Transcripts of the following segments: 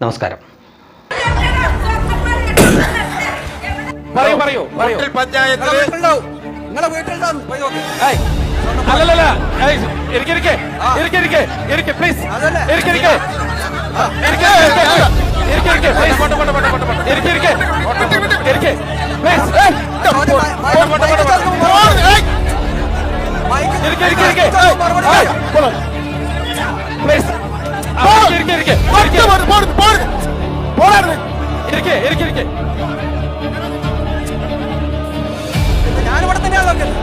നമസ്കാരം. പറയൂ പറയൂ പറയൂ. മുട്ടിൽ പഞ്ചായത്തിൽ നിങ്ങളെ വീട്ടിലുണ്ടാവും അല്ലല്ലല്ല ഇരിക്കേ ഇരിക്കേ. ഇരിക്കേ ഇരിക്ക് ഇരിക്ക് ഇരിക്കേ ഇരിക്കേ. ഇരിക്കേ ഇരിക്ക് ഇരിക്ക് ഇരിക്ക്. ഇരിക്ക് ഇരിക്ക് ഇരിക്കേ ഇരിക്ക്. ഇരിക്ക് ഇരിക്ക് പ്ലീസ് മ- മൈക്ക് തുറക്കുമ്പോ മൈക്ക് ഇരിക്ക് ഇരിക്ക് ഇരിക്ക്. ഇരിക്ക് ഇരിക്ക് ഇരിക്ക്. இருக்கு ഞാനിവിടെ തന്നെയാണ് നോക്കിയത്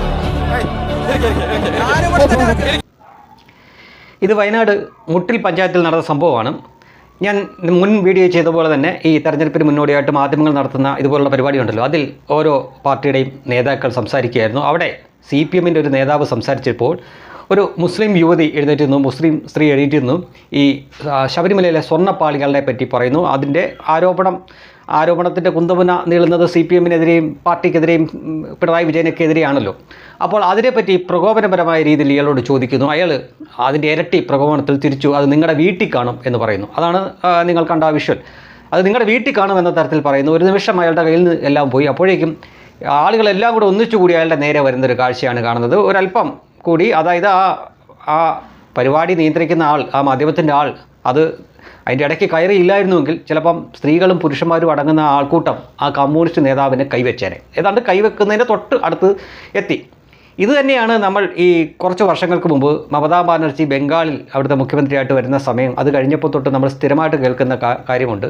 ഇരിക്ക് ഇരിക്ക് ഇരിക്ക് ഞാനിവിടെ തന്നെ ഇത് വയനാട് മുട്ടിൽ പഞ്ചായത്തിൽ നടന്ന സംഭവമാണ്. ഞാൻ മുൻ വീഡിയോ ചെയ്ത പോലെ തന്നെ ഈ തെരഞ്ഞെടുപ്പിന് മുന്നോടിയായിട്ട് മാധ്യമങ്ങൾ നടത്തുന്ന ഇതുപോലുള്ള പരിപാടി ഉണ്ടല്ലോ. അതിൽ ഓരോ പാർട്ടിയുടെയും നേതാക്കൾ സംസാരിക്കുകയായിരുന്നു. അവിടെ സി പി എമ്മിന്റെ ഒരു നേതാവ് സംസാരിച്ചപ്പോൾ ഒരു മുസ്ലിം യുവതി എഴുന്നേറ്റ് നിന്നു മുസ്ലിം സ്ത്രീ എഴുന്നേറ്റ് ഈ ശബരിമലയിലെ സ്വർണപ്പാളികളെ പറ്റി പറയുന്നു. അതിന്റെ ആരോപണം ആരോപണത്തിന്റെ കുന്തമുന നീളുന്നത് സി പി എമ്മിനെതിരെയും പാർട്ടിക്കെതിരെയും പിണറായി വിജയനൊക്കെതിരെയാണല്ലോ. അപ്പോൾ അതിനെപ്പറ്റി പ്രകോപനപരമായ രീതിയിൽ ഇയാളോട് ചോദിക്കുന്നു. അയാൾ അതിന്റെ ഇരട്ടി പ്രകോപനത്തിൽ തിരിച്ചു. അത് നിങ്ങളുടെ വീട്ടിൽ കാണും എന്ന് പറയുന്നു. അതാണ് നിങ്ങൾ കണ്ട വിഷ്വൽ. അത് നിങ്ങളുടെ വീട്ടിൽ കാണും എന്ന തരത്തിൽ പറയുന്നു. ഒരു നിമിഷം അയാളുടെ കയ്യിൽ നിന്ന് എല്ലാം പോയി. അപ്പോഴേക്കും ആളുകളെല്ലാം കൂടെ ഒന്നിച്ചുകൂടി അയാളുടെ നേരെ വരുന്നൊരു കാഴ്ചയാണ് കാണുന്നത്. ഒരല്പം കൂടി അതായത് ആ ആ പരിപാടി നിയന്ത്രിക്കുന്ന ആൾ ആ മാധ്യമത്തിന്റെ ആൾ അത് അതിന്റെ ഇടയ്ക്ക് കയറിയില്ലായിരുന്നുവെങ്കിൽ ചിലപ്പം സ്ത്രീകളും പുരുഷന്മാരും അടങ്ങുന്ന ആൾക്കൂട്ടം ആ കമ്മ്യൂണിസ്റ്റ് നേതാവിനെ കൈവച്ചേനെ. ഏതാണ്ട് കൈവെക്കുന്നതിന്റെ തൊട്ട് അടുത്ത് എത്തി. ഇത് തന്നെയാണ് നമ്മൾ ഈ കുറച്ച് വർഷങ്ങൾക്ക് മുമ്പ് മമതാ ബാനർജി ബംഗാളിൽ അവിടുത്തെ മുഖ്യമന്ത്രിയായിട്ട് വരുന്ന സമയം. അത് കഴിഞ്ഞപ്പോൾ തൊട്ട് നമ്മൾ സ്ഥിരമായിട്ട് കേൾക്കുന്ന കാര്യമുണ്ട്.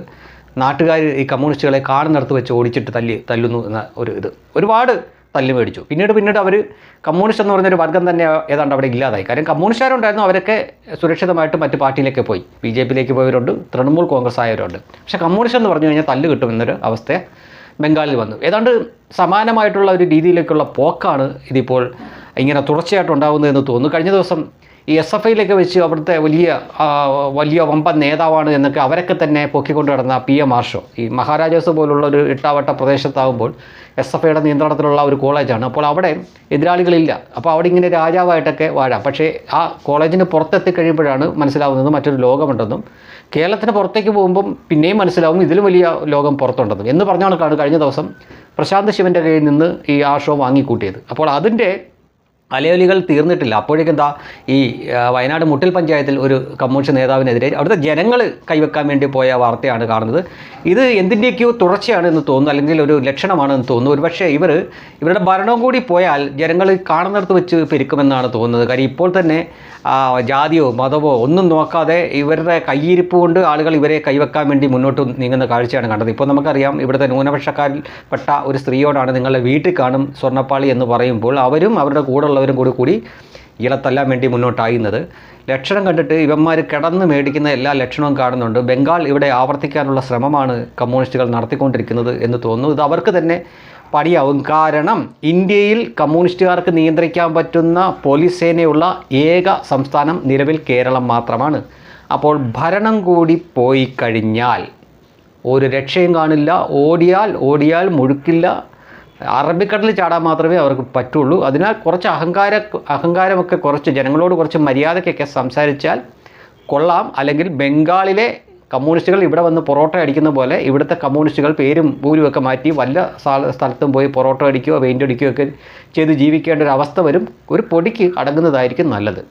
നാട്ടുകാർ ഈ കമ്മ്യൂണിസ്റ്റുകളെ കാണുന്നിടത്ത് വെച്ച് ഓടിച്ചിട്ട് തല്ലി തല്ലുന്നു എന്ന ഒരു ഇത്. ഒരുപാട് തല്ല് മേടിച്ചു. പിന്നീട് പിന്നീട് അവർ കമ്മ്യൂണിസ്റ്റ് എന്ന് പറഞ്ഞൊരു വർഗം തന്നെ ഏതാണ്ട് അവിടെ ഇല്ലാതായി. കാര്യം കമ്മ്യൂണിസ്റ്റുകാരുണ്ടായിരുന്നു അവരൊക്കെ സുരക്ഷിതമായിട്ട് മറ്റ് പാർട്ടിയിലേക്ക് പോയി. ബി ജെ പിയിലേക്ക് പോയവരുണ്ട് തൃണമൂൽ കോൺഗ്രസ് ആയവരുണ്ട് പക്ഷേ കമ്മ്യൂണിസ്റ്റ് എന്ന് പറഞ്ഞു കഴിഞ്ഞാൽ തല്ല് കിട്ടുമെന്നൊരു അവസ്ഥ ബംഗാളിൽ വന്നു. ഏതാണ്ട് സമാനമായിട്ടുള്ള ഒരു രീതിയിലേക്കുള്ള പോക്കാണ് ഇതിപ്പോൾ ഇങ്ങനെ തുടർച്ചയായിട്ട് ഉണ്ടാകുന്നതെന്ന് തോന്നുന്നു. കഴിഞ്ഞ ദിവസം ഈ എസ് എഫ് ഐയിലൊക്കെ വെച്ച് അവിടുത്തെ വലിയ വലിയ വമ്പൻ നേതാവാണ് എന്നൊക്കെ അവരൊക്കെ തന്നെ പൊക്കിക്കൊണ്ട് കിടന്ന പി എം മാർഷോ. ഈ മഹാരാജാസ് പോലുള്ള ഒരു ഇട്ടാവട്ട പ്രദേശത്താകുമ്പോൾ എസ് എഫ് ഐയുടെ നിയന്ത്രണത്തിലുള്ള ഒരു കോളേജാണ്. അപ്പോൾ അവിടെ എതിരാളികളില്ല. അപ്പോൾ അവിടെ ഇങ്ങനെ രാജാവായിട്ടൊക്കെ വാഴാം. പക്ഷേ ആ കോളേജിന് പുറത്തെത്തി കഴിയുമ്പോഴാണ് മനസ്സിലാവുന്നത് മറ്റൊരു ലോകമുണ്ടെന്നും കേരളത്തിന് പുറത്തേക്ക് പോകുമ്പം പിന്നെയും മനസ്സിലാവും ഇതിലും വലിയ ലോകം പുറത്തുണ്ടെന്നും എന്ന് പറഞ്ഞ കഴിഞ്ഞ ദിവസം പ്രശാന്ത് ശിവന്റെ കയ്യിൽ നിന്ന് ഈ ആ ഷോ വാങ്ങിക്കൂട്ടിയത്. അപ്പോൾ അതിന്റെ അലയൊലികൾ തീർന്നിട്ടില്ല. അപ്പോഴേക്കും എന്താ ഈ വയനാട് മുട്ടിൽ പഞ്ചായത്തിൽ ഒരു കമ്മ്യൂണിസ്റ്റ് നേതാവിനെതിരെ അവിടുത്തെ ജനങ്ങൾ കൈവെക്കാൻ വേണ്ടി പോയ വാർത്തയാണ് കാണുന്നത്. ഇത് എന്തിന്റെയൊക്കെയോ തുടർച്ചയാണ് എന്ന് തോന്നുന്നു അല്ലെങ്കിൽ ഒരു ലക്ഷണമാണ് എന്ന് തോന്നുന്നു. ഒരുപക്ഷേ ഇവർ ഇവരുടെ ഭരണം കൂടി പോയാൽ ജനങ്ങൾ കാണുന്നിടത്ത് വെച്ച് പെരുക്കുമെന്നാണ് തോന്നുന്നത്. കാര്യം ഇപ്പോൾ തന്നെ ജാതിയോ മതമോ ഒന്നും നോക്കാതെ ഇവരുടെ കയ്യിരിപ്പ് കൊണ്ട് ആളുകൾ ഇവരെ കൈവെക്കാൻ വേണ്ടി മുന്നോട്ട് നീങ്ങുന്ന കാഴ്ചയാണ് കണ്ടത്. ഇപ്പോൾ നമുക്കറിയാം ഇവിടുത്തെ ന്യൂനപക്ഷക്കാരിൽപ്പെട്ട ഒരു സ്ത്രീയോടാണ് നിങ്ങളുടെ വീട്ടിൽ കാണും സ്വർണപ്പാളി എന്ന് പറയുമ്പോൾ അവരും അവരുടെ കൂടെയുള്ളവരും കൂടി കൂടി ഇളത്തല്ലാൻ വേണ്ടി മുന്നോട്ടായുന്നത്. ലക്ഷണം കണ്ടിട്ട് ഇവന്മാർ കിടന്ന് മേടിക്കുന്ന എല്ലാ ലക്ഷണവും കാണുന്നുണ്ട്. ബംഗാൾ ഇവിടെ ആവർത്തിക്കാനുള്ള ശ്രമമാണ് കമ്മ്യൂണിസ്റ്റുകൾ നടത്തിക്കൊണ്ടിരിക്കുന്നത് എന്ന് തോന്നുന്നു. ഇത് അവർക്ക് തന്നെ പണിയാവും. കാരണം ഇന്ത്യയിൽ കമ്മ്യൂണിസ്റ്റുകാർക്ക് നിയന്ത്രിക്കാൻ പറ്റുന്ന പോലീസ് സേനയുള്ള ഏക സംസ്ഥാനം നിലവിൽ കേരളം മാത്രമാണ്. അപ്പോൾ ഭരണം കൂടി പോയി കഴിഞ്ഞാൽ ഒരു രക്ഷയും കാണില്ല. ഓടിയാൽ ഓടിയാൽ മുഴുക്കില്ല. അറബിക്കടലിൽ ചാടാൻ മാത്രമേ അവർക്ക് പറ്റുള്ളൂ. അതിനാൽ കുറച്ച് അഹങ്കാര അഹങ്കാരമൊക്കെ കുറച്ച് ജനങ്ങളോട് കുറച്ച് മര്യാദയ്ക്കൊക്കെ സംസാരിച്ചാൽ കൊള്ളാം. അല്ലെങ്കിൽ ബംഗാളിലെ കമ്മ്യൂണിസ്റ്റുകൾ ഇവിടെ വന്ന് പൊറോട്ട അടിക്കുന്ന പോലെ ഇവിടുത്തെ കമ്മ്യൂണിസ്റ്റുകൾ പേരും ഊരുമൊക്കെ മാറ്റി വല്ല സ്ഥലത്തും പോയി പൊറോട്ട അടിക്കുകയോ പെയിന്റ് അടിക്കുകയോ ഒക്കെ ചെയ്ത് ജീവിക്കേണ്ട ഒരു അവസ്ഥ വരും. ഒരു പൊടിക്ക് അടങ്ങുന്നതായിരിക്കും നല്ലത്.